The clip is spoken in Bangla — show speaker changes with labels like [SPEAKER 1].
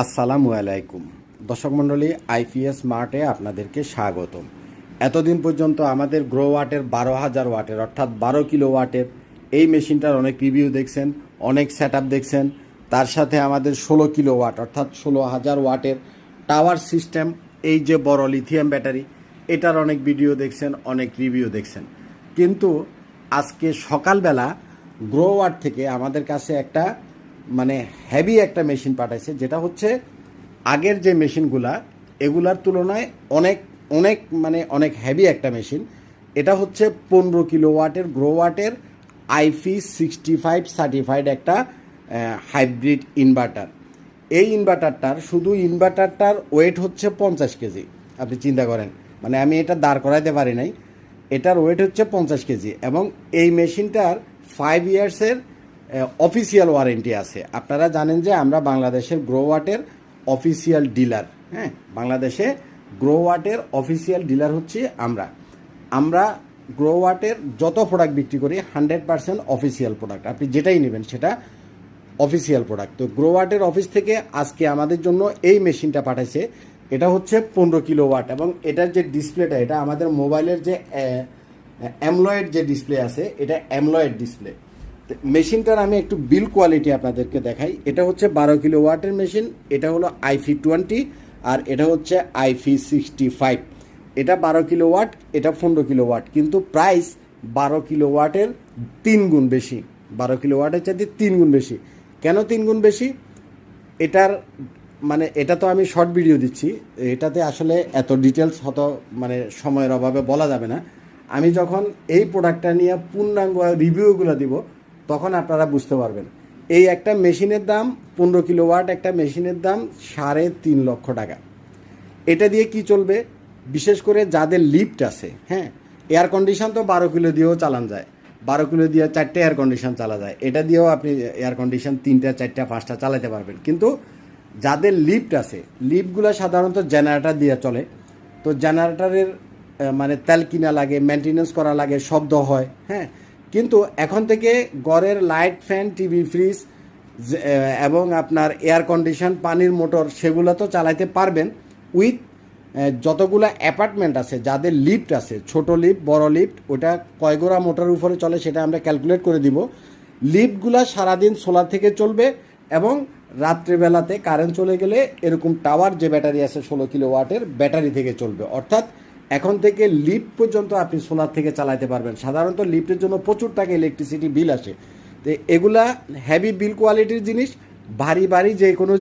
[SPEAKER 1] আসসালামু আলাইকুম। দর্শক মণ্ডলী, আইপিএস মার্টে আপনাদেরকে স্বাগতম। এতদিন পর্যন্ত আমাদের গ্রো ওয়াটের বারো হাজার ওয়াটের, অর্থাৎ বারো কিলো ওয়াটের এই মেশিনটার অনেক রিভিউ দেখছেন, অনেক সেট দেখছেন। তার সাথে আমাদের ষোলো কিলো ওয়াট, অর্থাৎ ষোলো হাজার ওয়াটের টাওয়ার সিস্টেম এই যে বড় লিথিয়াম ব্যাটারি এটার অনেক ভিডিও দেখছেন, অনেক রিভিউ দেখছেন। কিন্তু আজকে সকালবেলা গ্রো ওয়াট থেকে আমাদের কাছে একটা মানে হেভি একটা মেশিন পাঠাইছে, যেটা হচ্ছে আগের যে মেশিনগুলা এগুলার তুলনায় অনেক অনেক মানে অনেক হেভি একটা মেশিন এটা হচ্ছে পনেরো কিলো ওয়াটের গ্রো ওয়াটের আইফি সিক্সটি ফাইভ সার্টিফাইড একটা হাইব্রিড ইনভার্টার এই ইনভার্টারটার শুধু ইনভার্টারটার ওয়েট হচ্ছে পঞ্চাশ কেজি, আপনি চিন্তা করেন। মানে আমি এটা দাঁড় করাইতে পারি নাই। এটার ওয়েট হচ্ছে পঞ্চাশ কেজি, এবং এই মেশিনটার ফাইভ ইয়ার্সের অফিসিয়াল ওয়ারেন্টি আছে। আপনারা জানেন যে আমরা বাংলাদেশের গ্রো ওয়াটের অফিসিয়াল ডিলার হ্যাঁ? বাংলাদেশে গ্রো ওয়াটের অফিসিয়াল ডিলার হচ্ছে আমরা। আমরা গ্রো ওয়াটের যত প্রোডাক্ট বিক্রি করি হান্ড্রেড পার্সেন্ট অফিসিয়াল প্রোডাক্ট আপনি যেটাই নেবেন, সেটা অফিসিয়াল প্রোডাক্ট তো গ্রো ওয়াটের অফিস থেকে আজকে আমাদের জন্য এই মেশিনটা পাঠাইছে। এটা হচ্ছে পনেরো কিলো ওয়াট এবং এটার যে ডিসপ্লেটা, এটা আমাদের মোবাইলের যে অ্যামলয়েড যে ডিসপ্লে আছে, এটা অ্যামলয়েড ডিসপ্লে। মেশিনটার আমি একটু বিল কোয়ালিটি আপনাদেরকে দেখাই। এটা হচ্ছে বারো কিলো ওয়াটের মেশিন, এটা হলো আইফি টোয়েন্টি আর এটা হচ্ছে আইফি সিক্সটি ফাইভ এটা বারো কিলো ওয়াট, এটা পনেরো কিলো ওয়াট, কিন্তু প্রাইস বারো কিলো ওয়াটের তিন গুণ বেশি। বারো কিলো ওয়াটের চাইতে তিন গুণ বেশি। কেন তিন গুণ বেশি? এটার মানে এটা তো আমি শর্ট ভিডিও দিচ্ছি, এটাতে আসলে এত ডিটেলস হতো মানে সময়ের অভাবে বলা যাবে না। আমি যখন এই প্রোডাক্টটা নিয়ে পূর্ণাঙ্গ রিভিউগুলো দিব তখন আপনারা বুঝতে পারবেন। এই একটা মেশিনের দাম পনেরো কিলো ওয়াট একটা মেশিনের দাম সাড়ে তিন লক্ষ টাকা। এটা দিয়ে কি চলবে? বিশেষ করে যাদের লিফট আছে হ্যাঁ? এয়ার কন্ডিশন তো বারো কিলো দিয়েও চালান যায়। বারো কিলো দিয়ে চারটে এয়ার কন্ডিশন চালা যায়। এটা দিয়েও আপনি এয়ার কন্ডিশন তিনটা, চারটা, পাঁচটা চালাতে পারবেন। কিন্তু যাদের লিফট আছে লিফটগুলো সাধারণত জেনারেটার দিয়ে চলে। তো জেনারেটারের মানে তেল কিনা লাগে মেনটেনেন্স করা লাগে, শব্দ হয় হ্যাঁ? কিন্তু এখন থেকে গড়ের লাইট ফ্যান টিভি ফ্রিজ এবং আপনার এয়ার কন্ডিশন পানির মোটর সেগুলো তো চালাইতে পারবেন উইথ যতগুলো অ্যাপার্টমেন্ট আছে, যাদের লিফট আছে, ছোট লিফট বড় লিফট ওটা কয়গোড়া মোটর উপরে চলে সেটা আমরা ক্যালকুলেট করে দিব। লিফটগুলো সারাদিন সোলার থেকে চলবে এবং রাত্রিবেলাতে কারেন্ট চলে গেলে এরকম টাওয়ার যে ব্যাটারি আছে, ষোলো কিলো ওয়াটের ব্যাটারি থেকে চলবে। অর্থাৎ এখন থেকে লিফট পর্যন্ত আপনি সোলার থেকে চালাইতে পারবেন। সাধারণত লিফটের জন্য প্রচুর টাকা ইলেকট্রিসিটি বিল আসে। তো এগুলা হ্যাভি বিল কোয়ালিটির জিনিস, ভারী ভারী যে কোনো